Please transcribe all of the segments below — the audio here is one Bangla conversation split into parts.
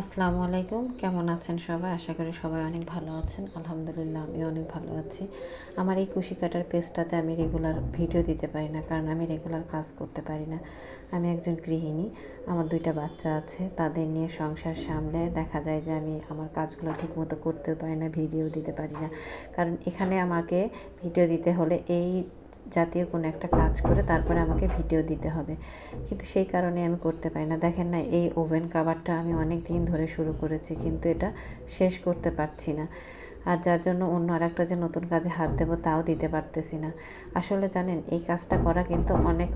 আসসালামু আলাইকুম। কেমন আছেন সবাই? আশা করি সবাই অনেক ভালো আছেন। আলহামদুলিল্লাহ আমি অনেক ভালো আছি। আমার এই কুশি কাটার পেজটাতে আমি রেগুলার ভিডিও দিতে পারি না, কারণ আমি রেগুলার কাজ করতে পারি না। আমি একজন গৃহিণী, আমার দুইটা বাচ্চা আছে, তাদের নিয়ে সংসার সামলে দেখা যায় যে আমি আমার কাজগুলো ঠিকমতো করতেও পারি না, ভিডিও দিতে পারি না। কারণ এখানে আমাকে ভিডিও দিতে হলে এই জাতীয় কোনো একটা কাজ করে তারপরে আমাকে ভিডিও দিতে হবে। কিন্তু সেই কারণে আমি করতে পারি না। দেখেন না, এই ওভেন কাভারটা আমি অনেক দিন ধরে শুরু করেছি, কিন্তু এটা শেষ করতে পারছি না। আর যার জন্য অন্য আর একটা যে নতুন কাজে হাত দেবো, তাও দিতে পারতেছি না। আসলে জানেন, এই কাজটা করা কিন্তু অনেক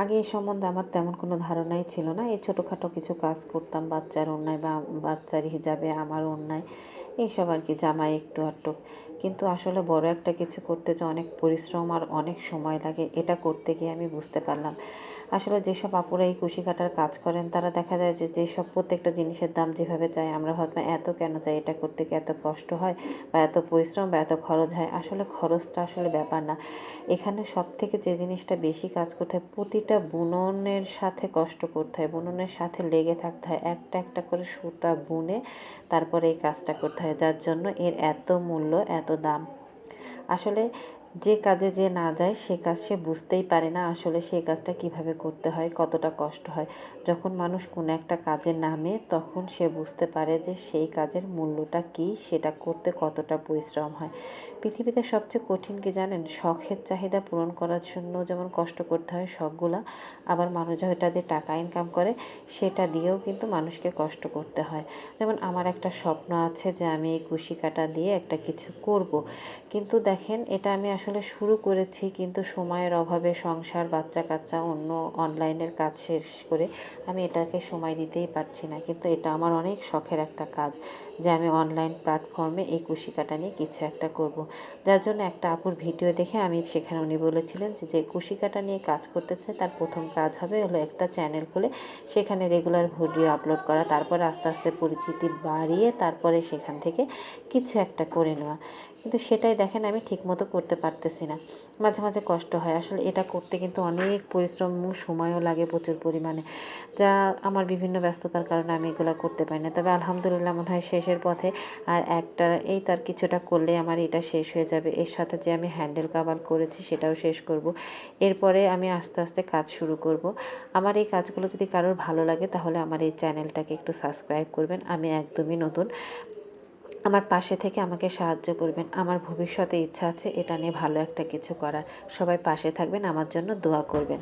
আগে এই সম্বন্ধে আমার তেমন কোনো ধারণাই ছিল না। এই ছোটোখাটো কিছু কাজ করতাম, বাচ্চার অন্যায় বা বাচ্চার হিসাবে আমার অন্যায়, এইসব আর কি জামাই একটু আটটু কিন্তু আসলে বড় একটা কিছু করতে যে অনেক পরিশ্রম আর অনেক সময় লাগে, এটা করতে গিয়ে আমি বুঝতে পারলাম। আসলে যেসব আপুরা এই কুশি কাটার কাজ করেন, তারা দেখা যায় যে যেসব প্রত্যেকটা জিনিসের দাম যেভাবে চাই আমরা হয়তো এত কেন চাই, এটা করতে গিয়ে এত কষ্ট হয় বা এত পরিশ্রম বা এত খরচ হয়, আসলে খরচটা আসলে ব্যাপার না। এখানে সব থেকে যে জিনিসটা বেশি কাজ করতে হয় প্রতিটা বুননের সাথে কষ্ট করতে হয়, বুননের সাথে লেগে থাকতে হয়, একটা একটা করে সুতা বুনে তারপরে এই কাজটা করতে হয়, যার জন্য এর এত মূল্য, এত দাম। আসলে যে কাজে যে না যায়, সে কাজ সে বুঝতেই পারে না আসলে সেই কাজটা কীভাবে করতে হয়, কতটা কষ্ট হয়। যখন মানুষ কোনো একটা কাজে নামে, তখন সে বুঝতে পারে যে সেই কাজের মূল্যটা কী, সেটা করতে কতটা পরিশ্রম হয়। পৃথিবীতে সবচেয়ে কঠিন কি জানেন? শখের চাহিদা পূরণ করার জন্য যেমন কষ্ট করতে হয় শখগুলা, আবার মানুষ যেটা দিয়ে টাকা ইনকাম করে, সেটা দিয়েও কিন্তু মানুষকে কষ্ট করতে হয়। যেমন আমার একটা স্বপ্ন আছে যে আমি এই কুশি কাটা দিয়ে একটা কিছু করব। কিন্তু দেখেন, এটা আমি আসলে শুরু করেছি কিন্তু সময়ের অভাবে সংসার বাচ্চা কাচ্চা অন্য অনলাইনের কাজ শেষ করে আমি এটাকে সময় দিতেই পারছি না। কিন্তু এটা আমার অনেক শখের একটা কাজ যে আমি অনলাইন প্ল্যাটফর্মে এই কুশি কাটা নিয়ে কিছু একটা করব। যার জন্য একটা আপুর ভিডিও দেখে আমি সেখানে উনি বলেছিলেন যে যে কুশি কাটা নিয়ে কাজ করতেছে তার প্রথম কাজ হবে হলো একটা চ্যানেল খুলে সেখানে রেগুলার ভিডিও আপলোড করা, তারপর আস্তে আস্তে পরিচিতি বাড়িয়ে তারপরে সেখান থেকে কিছু একটা করে নেওয়া। কিন্তু সেটাই দেখেন আমি ঠিকমতো করতে পারতেছি না। মাঝে মাঝে কষ্ট হয়। আসলে এটা করতে কিন্তু অনেক পরিশ্রম সময়ও লাগে প্রচুর পরিমাণে। যা আমার বিভিন্ন ব্যস্ততার কারণে আমি এগুলো করতে পারি না। তবে আলহামদুলিল্লাহ মনে হয় শেষের পথে আর একটা এই তার কিছুটা করলে আমার এটা শেষ হয়ে যাবে। এর সাথে যে আমি হ্যান্ডেল কাভার করেছি সেটাও শেষ করব। এরপরে আমি আস্তে আস্তে কাজ শুরু করব। আমার এই কাজগুলো যদি কারোর ভালো লাগে তাহলে আমার এই চ্যানেলটাকে একটু সাবস্ক্রাইব করবেন। আমি একদমই নতুন। আমার পাশে থেকে আমাকে সাহায্য করবেন। আমার ভবিষ্যতে ইচ্ছা আছে এটা নিয়ে ভালো একটা কিছু করার। সবাই পাশে থাকবেন, আমার জন্য দোয়া করবেন।